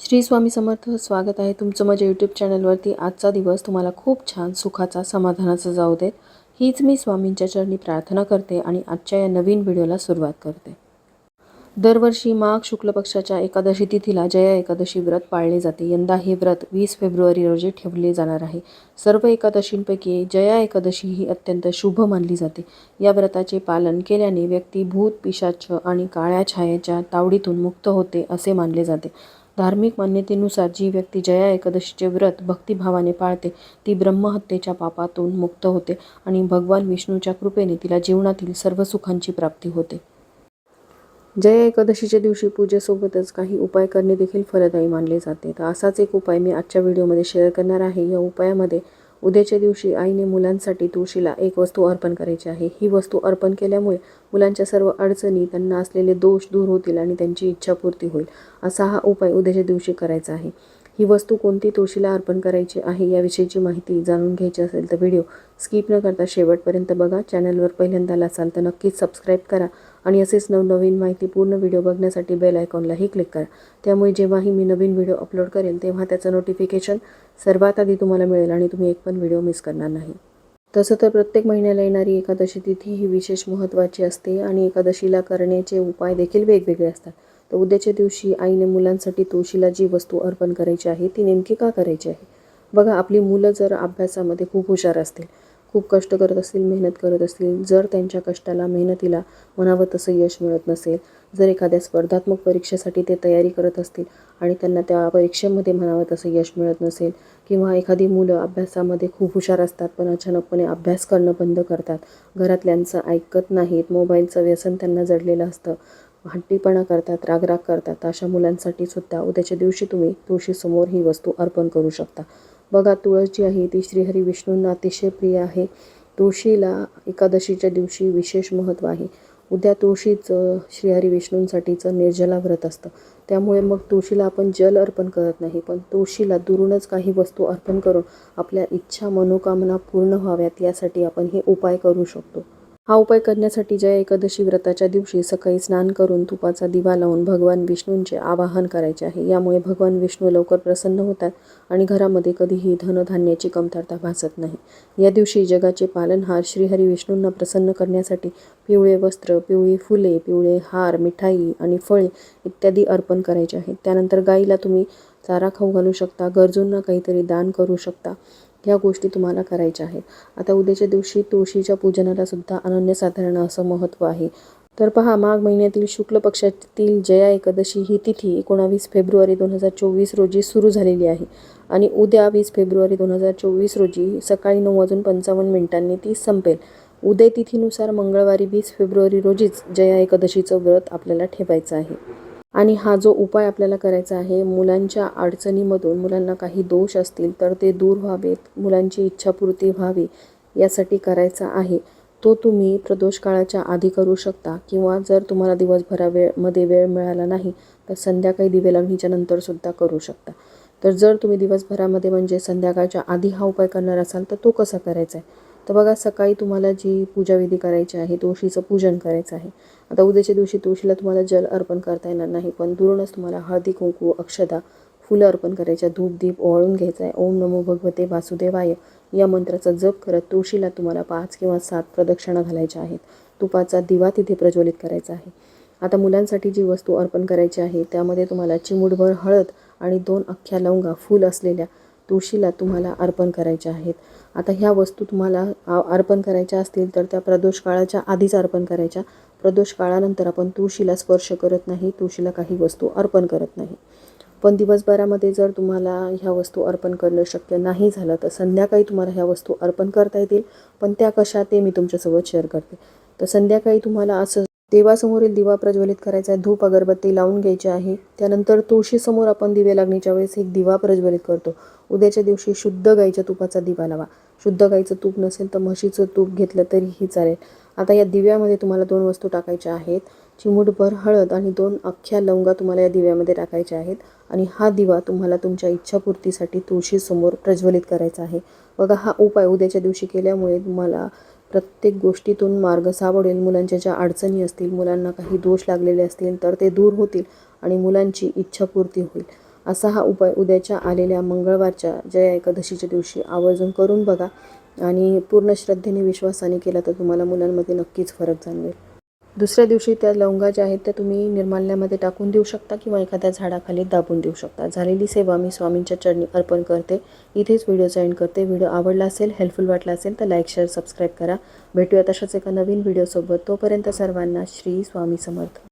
श्री स्वामी समर्थ स्वागत आहे तुमचं माझ्या यूट्यूब चॅनलवरती आजचा दिवस तुम्हाला खूप छान सुखाचा समाधानाचा जाऊ देत. हीच मी स्वामींच्या चरणी प्रार्थना करते आणि आजच्या या नवीन व्हिडिओला सुरुवात करते. दरवर्षी माघ शुक्ल पक्षाच्या एकादशी तिथीला जया एकादशी व्रत पाळले जाते. यंदा हे व्रत वीस फेब्रुवारी रोजी ठेवले जाणार आहे. सर्व एकादशींपैकी जया एकादशी ही अत्यंत शुभ मानली जाते. या व्रताचे पालन केल्याने व्यक्ती भूत पिशाच आणि काळ्या छायेच्या तावडीतून मुक्त होते असे मानले जाते. धार्मिक मान्यतेनुसार जी व्यक्ती जया एकादशीचे व्रत भक्तिभावाने पाळते ती ब्रह्महत्येच्या पापातून मुक्त होते आणि भगवान विष्णूच्या कृपेने तिला जीवनातील सर्व सुखांची प्राप्ती होते. जया एकादशीच्या दिवशी पूजेसोबतच काही उपाय करणे देखील फलदायी मानले जाते. तर असाच एक उपाय मी आजच्या व्हिडिओमध्ये शेअर करणार आहे. या उपायामध्ये उद्याच्या दिवशी आईने मुलांसाठी तुळशीला एक वस्तू अर्पण करायची आहे. ही वस्तू अर्पण केल्यामुळे मुलांच्या सर्व अडचणी त्यांना असलेले दोष दूर होतील आणि त्यांची इच्छापूर्ती होईल. असा हा उपाय उद्याच्या दिवशी करायचा आहे. ही वस्तू कोणती तुळशीला अर्पण करायची आहे याविषयीची माहिती जाणून घ्यायची असेल तर व्हिडिओ स्किप न करता शेवटपर्यंत बघा. चॅनलवर पहिल्यांदा असाल तर नक्कीच सबस्क्राईब करा. आणि असेच नवनवीन माहिती पूर्ण व्हिडिओ बघण्यासाठी बेल आयकॉनलाही क्लिक करा. त्यामुळे जेव्हाही मी नवीन व्हिडिओ अपलोड करेन तेव्हा त्याचं नोटिफिकेशन सर्वात आधी तुम्हाला मिळेल आणि तुम्ही एक पण व्हिडिओ मिस करणार नाही. तसं तर प्रत्येक महिन्याला येणारी एकादशी तिथी ही विशेष महत्त्वाची असते आणि एकादशीला करण्याचे उपाय देखील वेगवेगळे असतात. तर उद्याच्या दिवशी आईने मुलांसाठी तुळशीला जी वस्तू अर्पण करायची आहे ती नेमकी का करायची आहे? बघा आपली मुलं जर अभ्यासामध्ये खूप हुशार असतील खूप कष्ट करत असतील मेहनत करत असतील जर त्यांच्या कष्टाला मेहनतीला म्हणावं तसं यश मिळत नसेल जर एखाद्या स्पर्धात्मक परीक्षेसाठी ते तयारी करत असतील आणि त्यांना त्या परीक्षेमध्ये म्हणावं तसं यश मिळत नसेल किंवा एखादी मुलं अभ्यासामध्ये खूप हुशार असतात पण अचानकपणे अभ्यास करणं बंद करतात घरातल्यांचं ऐकत नाहीत मोबाईलचं व्यसन त्यांना जडलेलं असतं हट्टीपणा करतात रागराग करतात. अशा मुलांसाठी सुद्धा उद्याच्या दिवशी तुम्ही तुळशीसमोर ही वस्तू अर्पण करू शकता. बघा तुळस जी आहे ती श्रीहरी विष्णूंना अतिशय प्रिय आहे. तुळशीला एकादशीच्या दिवशी विशेष महत्त्व आहे. उद्या तुळशीचं श्रीहरी विष्णूंसाठीचं निर्जला व्रत असतं. त्यामुळे मग तुळशीला आपण जल अर्पण करत नाही पण तुळशीला दुरूनच काही वस्तू अर्पण करून आपल्या इच्छा मनोकामना पूर्ण व्हाव्यात यासाठी आपण हे उपाय करू शकतो. हा उपाय करण्यासाठी जया एकादशी व्रताच्या दिवशी सकाळी स्नान करून तुपाचा दिवा लावून भगवान विष्णूंचे आवाहन करायचे आहे. यामुळे भगवान विष्णू लवकर प्रसन्न होतात आणि घरामध्ये कधीही धनधान्याची कमतरता भासत नाही. या दिवशी जगाचे पालनहार श्रीहरी विष्णूंना प्रसन्न करण्यासाठी पिवळे वस्त्र पिवळी फुले पिवळे हार मिठाई आणि फळे इत्यादी अर्पण करायचे आहेत त्यानंतर गाईला तुम्ही चारा खाऊ घालू शकता गरजूंना काहीतरी दान करू शकता. ह्या गोष्टी तुम्हाला करायच्या आहेत. आता उद्याच्या दिवशी तुळशीच्या पूजनाला सुद्धा अनन्यसाधारण असं महत्त्व आहे. तर पहा माघ महिन्यातील शुक्ल पक्षातील जया एकादशी ही तिथी एकोणावीस फेब्रुवारी दोन हजार चोवीस रोजी सुरू झालेली आहे. आणि उद्या वीस फेब्रुवारी दोन हजार चोवीस रोजी सकाळी नऊ वाजून पंचावन्न मिनिटांनी ती संपेल. उदय तिथीनुसार मंगळवारी वीस फेब्रुवारी रोजीच जया एकादशीचं व्रत आपल्याला ठेवायचं आहे. आणि हा जो उपाय आपल्याला करायचा आहे मुलांच्या अडचणीमधून मुलांना काही दोष असतील तर ते दूर व्हावेत मुलांची इच्छापूर्ती व्हावी यासाठी करायचा आहे. तो तुम्ही प्रदोष काळाच्या आधी करू शकता किंवा जर तुम्हाला दिवसभरा वेळमध्ये वेळ मिळाला नाही तर संध्याकाळी दिवे लागणीच्या नंतरसुद्धा करू शकता. तर जर तुम्ही दिवसभरामध्ये म्हणजे संध्याकाळच्या आधी हा उपाय करणार असाल तर तो कसा करायचा आहे? तर बघा सकाळी तुम्हाला जी पूजाविधी करायची आहे तुळशीचं पूजन करायचं आहे. आता उद्याच्या दिवशी तुळशीला तुम्हाला जल अर्पण करता येणार नाही पण दुरूनच तुम्हाला हळदी कुंकू अक्षदा फुलं अर्पण करायच्या धूप दीप ओवाळून घ्यायचा आहे. ओम नमो भगवते वासुदेवाय. या मंत्राचा जप करत तुळशीला तुम्हाला पाच किंवा सात प्रदक्षिणा घालायच्या आहेत. तुपाचा दिवा तिथे प्रज्वलित करायचा आहे. आता मुलांसाठी जी वस्तू अर्पण करायची आहे त्यामध्ये तुम्हाला चिमूटभर हळद आणि दोन अख्ख्या लवंगा फूल असलेल्या तुळशीला तुम्हाला अर्पण करायच्या आहेत. आता ह्या वस्तू तुम्हाला अर्पण करायच्या असतील तर त्या प्रदोष काळाच्या आधीच अर्पण करायच्या. प्रदोष काळानंतर आपण तुळशीला स्पर्श करत नाही तुळशीला काही वस्तू अर्पण करत नाही. पण दिवसभरामध्ये जर तुम्हाला ह्या वस्तू अर्पण करणं शक्य नाही झालं तर संध्याकाळी तुम्हाला ह्या वस्तू अर्पण करता येतील पण त्या कशा ते मी तुमच्यासोबत शेअर करते. तर संध्याकाळी तुम्हाला असं देवासमोरील दिवा प्रज्वलित करायचा आहे धूप अगरबत्ती लावून घ्यायची आहे. त्यानंतर तुळशीसमोर आपण दिवे लागण्याच्या वेळेस एक दिवा प्रज्वलित करतो. उद्याच्या दिवशी शुद्ध गाईच्या तुपाचा दिवा लावा. शुद्ध गाईचं तूप नसेल तर म्हशीचं तूप घेतलं तरीही चालेल. आता या दिव्यामध्ये तुम्हाला दोन वस्तू टाकायच्या आहेत. चिमूटभर हळद आणि दोन अख्ख्या लवंगा तुम्हाला या दिव्यामध्ये टाकायच्या आहेत. आणि हा दिवा तुम्हाला तुमच्या इच्छापूर्तीसाठी तुळशीसमोर प्रज्वलित करायचा आहे. बघा हा उपाय उद्याच्या दिवशी केल्यामुळे तुम्हाला प्रत्येक गोष्टीतून मार्ग सापडेल मुलांच्या ज्या अडचणी असतील मुलांना काही दोष लागलेले असतील तर ते दूर होतील आणि मुलांची इच्छापूर्ती होईल. असा हा उपाय उद्याच्या आलेल्या मंगळवारच्या जया एकादशीच्या दिवशी आवर्जून करून बघा आणि पूर्ण श्रद्धेने विश्वासाने केला तर तुम्हाला मुलांमध्ये नक्कीच फरक जाणवेल. दुसऱ्या दिवशी त्या लवंगा ज्या आहेत त्या तुम्ही निर्माल्यामध्ये टाकून देऊ शकता किंवा एखाद्या झाडाखाली दाबून देऊ शकता. झालेली सेवा मी स्वामींच्या चरणी अर्पण करते. इथेच व्हिडिओ एंड करते. व्हिडिओ आवडला असेल हेल्पफुल वाटला असेल तर लाईक शेअर सबस्क्राईब करा. भेटूया तशाच एका नवीन व्हिडिओसोबत तोपर्यंत सर्वांना श्री स्वामी समर्थ.